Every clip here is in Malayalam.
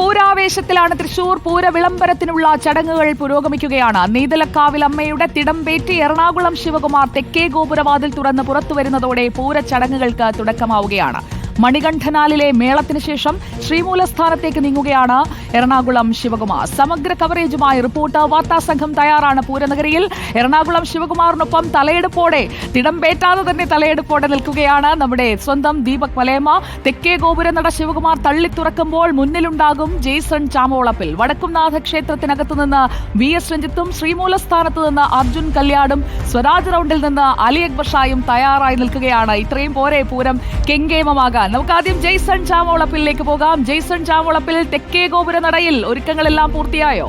പൂരാവേശത്തിലാണ് തൃശൂർ പൂര വിളംബരത്തിനുള്ള ചടങ്ങുകൾ പുരോഗമിക്കുകയാണ്. നീതലക്കാവിൽ അമ്മയുടെ തിടമ്പേറ്റി എറണാകുളം ശിവകുമാർ തെക്കേ ഗോപുരവാതിൽ തുറന്ന് പുറത്തുവരുന്നതോടെ പൂര ചടങ്ങുകൾക്ക് തുടക്കമാവുകയാണ്. മണികണ്ഠനാലിലെ മേളത്തിന് ശേഷം ശ്രീമൂലസ്ഥാനത്തേക്ക് നീങ്ങുകയാണ് എറണാകുളം ശിവകുമാർ. സമഗ്ര കവറേജുമായി റിപ്പോർട്ട് വാർത്താ സംഘം തയ്യാറാണ് പൂരനഗരിയിൽ. എറണാകുളം ശിവകുമാറിനൊപ്പം തലയെടുപ്പോടെ തിടംപേറ്റാതെ തന്നെ തലയെടുപ്പോടെ നിൽക്കുകയാണ് നമ്മുടെ സ്വന്തം ദീപക് മലയമ്മ തെക്കേ ഗോപുരനട ശിവകുമാർ തള്ളിത്തുറക്കുമ്പോൾ മുന്നിലുണ്ടാകും ജെയ്സൺ ചാമോളപ്പിൽ. വടക്കുംനാഥ ക്ഷേത്രത്തിനകത്തു നിന്ന് വി എസ് രഞ്ജിത്തും ശ്രീമൂലസ്ഥാനത്ത് നിന്ന് അർജുൻ കല്യാടും സ്വരാജ് റൗണ്ടിൽ നിന്ന് അലി അക്ബർ ഷായും തയ്യാറായി നിൽക്കുകയാണ്. ഇത്രയും പോരെ പൂരം കെങ്കേമമാകാൻ. നമുക്ക് ആദ്യം ജെയ്സൺ ചാമോളപ്പിലേക്ക് പോകാം. ജെയ്സൺ ചാമോളപ്പിൽ തെക്കേ ഗോപുര നടയിൽ ഒരുക്കങ്ങളെല്ലാം പൂർത്തിയായോ?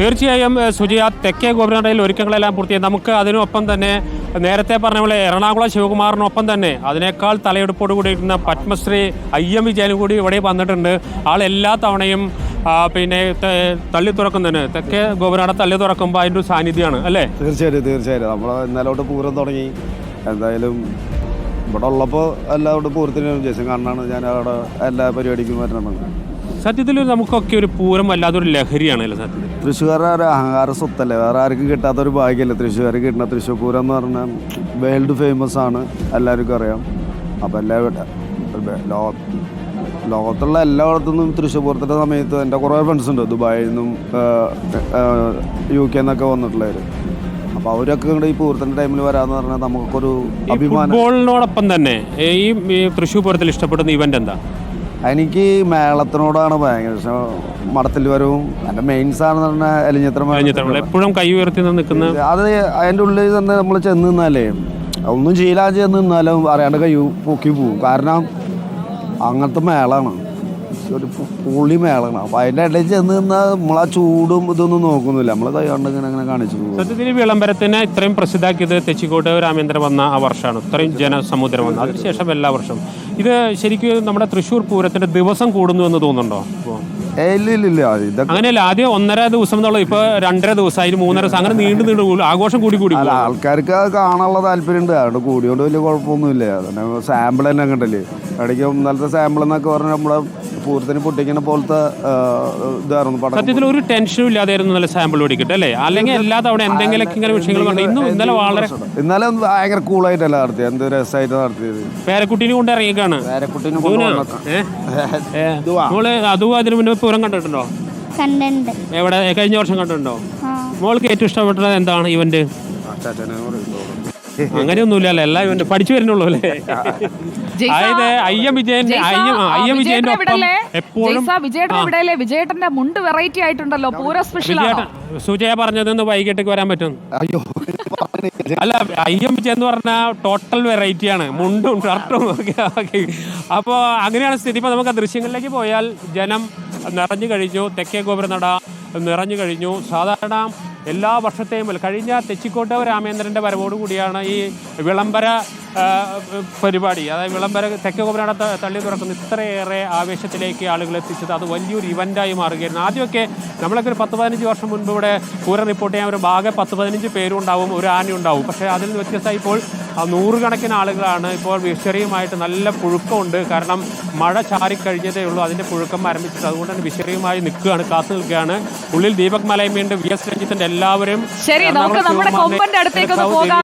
തീർച്ചയായും സുജയ സുജിയ തെക്കേ ഗോപുരനടയിൽ ഒരുക്കങ്ങളെല്ലാം പൂർത്തിയായി. നമുക്ക് അതിനൊപ്പം തന്നെ നേരത്തെ പറഞ്ഞ പോലെ എറണാകുളം ശിവകുമാറിനൊപ്പം തന്നെ അതിനേക്കാൾ തലയെടുപ്പോട് കൂടി ഇരിക്കുന്ന പത്മശ്രീ ഐ എം വിജയനും കൂടി ഇവിടെ വന്നിട്ടുണ്ട്. ആൾ എല്ലാ തവണയും പിന്നെ തള്ളി തുറക്കുന്നതിന് തെക്കേ ഗോപുരനട തള്ളി തുറക്കുമ്പോൾ അതിന്റെ ഒരു സാന്നിധ്യമാണ് അല്ലേ? തീർച്ചയായിട്ടും തീർച്ചയായിട്ടും. നമ്മൾ ഇന്നലോട്ട് പൂരം തുടങ്ങി. എന്തായാലും ഇവിടെ ഉള്ളപ്പോൾ എല്ലാവരുടെ പൂർത്തി ഉദ്ദേശം കാണാനാണ് ഞാൻ അവിടെ എല്ലാ പരിപാടിക്കും വരണമെന്ന് സത്യത്തിൽ നമുക്കൊക്കെ ഒരു പൂരം വല്ലാത്തൊരു ലഹരിയാണ് അല്ലേ സത്യത്തിൽ? തൃശ്ശൂർകാരുടെ ഒരു അഹങ്കാര സ്വത്തല്ലേ? വേറെ ആർക്കും കിട്ടാത്ത ഒരു ഭാഗ്യമല്ലേ? തൃശ്ശൂർ കിട്ടുന്ന തൃശ്ശൂർ പൂരം എന്ന് പറഞ്ഞാൽ വേൾഡ് ഫേമസ് ആണ്. എല്ലാവർക്കും അറിയാം. അപ്പോൾ എല്ലാ ലോ ലോകത്തുള്ള എല്ലായിടത്തു നിന്നും തൃശ്ശൂർ പൂരത്തിന്റെ സമയത്ത് എന്റെ കുറേ ഫ്രണ്ട്സ് ഉണ്ട്. ദുബായിൽ നിന്നും യു കെ നിന്നൊക്കെ വന്നിട്ടുള്ളവർ അപ്പോൾ അവരൊക്കെ കൂടെ ഈ പൂരത്തിന്റെ ടൈമിൽ വരാമെന്ന് പറഞ്ഞാൽ നമുക്കൊരു അഭിമാനം. ഫുട്ബോളിനോടൊപ്പം തന്നെ ഈ ഈ തൃശ്ശൂർ പൂരത്തിൽ ഇഷ്ടപ്പെടുന്ന ഇവന്റ് എന്താ? എനിക്ക് മേളത്തിനോടാണ് ഭയങ്കര ഇഷ്ടം. മടത്തിൽ വരവും എന്റെ മെയിൻസ് ആണെന്ന് പറഞ്ഞാൽ എലിഞ്ഞിത്ര എപ്പോഴും കൈ ഉയർത്തി നിൽക്കുന്ന അത് അതിന്റെ ഉള്ളിൽ തന്നെ നമ്മൾ ചെന്ന് നിന്നാലേ ഒന്നും ചെയ്യില്ലാതെ ചെന്ന് നിന്നാലും അറിയാണ്ട് കൈ പൊക്കി പോവും. കാരണം അങ്ങനത്തെ മേളാണ്. ഒരു പു- പുള്ളി മേളാണ് അപ്പം അതിന്റെ ഇടയിൽ ചെന്ന് നിന്നാൽ നമ്മളാ ചൂടും ഇതൊന്നും നോക്കുന്നില്ല. നമ്മൾ കൈ കൊണ്ട് ഇങ്ങനെ അങ്ങനെ കാണിച്ചു പോകും. സത്യത്തിൽ ഈ വിളംബരത്തിന് ഇത്രയും പ്രസിദ്ധാക്കിയത് തെച്ചിക്കോട്ട് രാമേന്ദ്രൻ വന്ന ആ വർഷമാണ്. ഇത്രയും ജനസമുദ്രം വന്ന. അതിനുശേഷം എല്ലാ വർഷവും. ഇത് ശരിക്കും നമ്മുടെ തൃശ്ശൂർ പൂരത്തിന്റെ ദിവസം കൂടുന്നു എന്ന് തോന്നുന്നുണ്ടോ? ഏയ് ഇല്ല ഇല്ല ഇല്ല. ഇതൊക്കെ അങ്ങനെയല്ല ആദ്യം ഒന്നര ദിവസം എന്നുള്ളത് ഇപ്പൊ രണ്ടര ദിവസം അതിന് മൂന്നര ദിവസം അങ്ങനെ നീണ്ടു നീണ്ടു കൂടും. ആഘോഷം കൂടി കൂടി അല്ല പോകും. ആൾക്കാർക്ക് അത് കാണാനുള്ള താല്പര്യമുണ്ട്. അതുകൊണ്ട് കൂടിയോണ്ട് വലിയ കുഴപ്പമൊന്നുമില്ല. സാമ്പിൾ തന്നെ കണ്ടല്ലേ? ഇടയ്ക്ക് ഇന്നലത്തെ സാമ്പിൾ എന്നൊക്കെ പറഞ്ഞാൽ നമ്മളെ പൂരത്തിന് പൊട്ടിക്കുന്ന പോലത്തെ ഇതായിരുന്നു പടം സത്യത്തിൽ ഒരു ടെൻഷനും ഇല്ലാതായിരുന്നു നല്ല സാമ്പിൾ പിടിക്കട്ടെ അല്ലേ? അല്ലെങ്കിൽ എല്ലാ തവണ എന്തെങ്കിലുമൊക്കെ ഇങ്ങനെ വിഷയങ്ങൾ ഇന്നും ഇന്നലെ വളരെ ഇന്നലെ ഒന്ന് ഭയങ്കര കൂളായിട്ടല്ല നടത്തിയത്. എന്ത് രസമായിട്ട് നടത്തിയത്. പേരക്കുട്ടീനെ കൊണ്ട് ഇറങ്ങിയേക്കാണ്. പേരക്കുട്ടീനെ കൊണ്ട് അതും അതിന് മുന്നേ പൂരം കണ്ടിട്ടുണ്ടോ? കണ്ടുണ്ട് എവിടെ? കഴിഞ്ഞ വർഷം കണ്ടിട്ടുണ്ടോ? മോൾക്ക് ഏറ്റവും ഇഷ്ടപ്പെട്ടത് എന്താണ് ഇവന്റ് അച്ചാച്ചനെ എല്ലാവരും അങ്ങനെയൊന്നുമില്ല അല്ലേ എല്ലാ ഇവന്റ് പഠിച്ചു വരുന്നുള്ളൂ അല്ലേ? അതായത് അയ്യം വിജയൻ ജയ്സ, അയ്യം വിജയന്റെ ഒപ്പം എപ്പോഴും ജയ്സ, വിജയേട്ടനെ വിജയേട്ടന്റെ മുണ്ട് വെറൈറ്റി ആയിട്ടുണ്ടല്ലോ പൂര സ്പെഷ്യൽ വിജയേട്ടൻ സുജയ പറഞ്ഞതൊന്ന് വൈകിട്ടേക്ക് വരാൻ പറ്റും. അയ്യോ അല്ല അയ്യം വിജയൻ എന്ന് പറഞ്ഞാൽ ടോട്ടൽ വെറൈറ്റി ആണ്. മുണ്ടും ഷർട്ടും ഒക്കെ. അപ്പോൾ അങ്ങനെയാണ് സ്ഥിതി. ഇപ്പോൾ നമുക്ക് ആ ദൃശ്യങ്ങളിലേക്ക് പോയാൽ ജനം നിറഞ്ഞു കഴിഞ്ഞു തെക്കേ ഗോപുരനട നിറഞ്ഞു കഴിഞ്ഞു. സാധാരണ എല്ലാ വർഷത്തെയും കഴിഞ്ഞ തെച്ചിക്കോട്ടവ് രാമേന്ദ്രന്റെ വരവോടുകൂടിയാണ് ഈ വിളംബര പരിപാടി അതായത് വിളംബര തെക്കേ ഗോപുരനട തള്ളി തുറക്കുന്ന ഇത്രയേറെ ആവേശത്തിലേക്ക് ആളുകൾ എത്തിച്ചത്. അത് വലിയൊരു ഇവന്റായി മാറുകയായിരുന്നു. ആദ്യമൊക്കെ നമ്മളൊക്കെ ഒരു പത്ത് പതിനഞ്ച് വർഷം മുൻപ് ഇവിടെ പൂരം റിപ്പോർട്ട് ചെയ്യാൻ ഒരു ഭാഗം പത്ത് പതിനഞ്ച് പേരും ഉണ്ടാവും ഒരു ആന ഉണ്ടാവും. പക്ഷേ അതിൽ നിന്ന് വ്യത്യസ്തമായി ഇപ്പോൾ നൂറുകണക്കിന് ആളുകളാണ് ഇപ്പോൾ വിഷറിയുമായിട്ട് നല്ല പുഴുക്കമുണ്ട്. കാരണം മഴ ചാറിക്കഴിഞ്ഞതേ ഉള്ളൂ. അതിന്റെ പുഴുക്കം ആരംഭിച്ചിട്ട് അതുകൊണ്ട് തന്നെ വിഷറിയുമായി നിൽക്കുകയാണ് കാത്തു നിൽക്കുകയാണ്. ഉള്ളിൽ ദീപക് മലയമ്മയുണ്ട് വി എസ് രഞ്ജിത്തിന്റെ എല്ലാവരും. ശരി നമുക്ക് നമ്മുടെ അടുത്തേക്ക് പോകാം.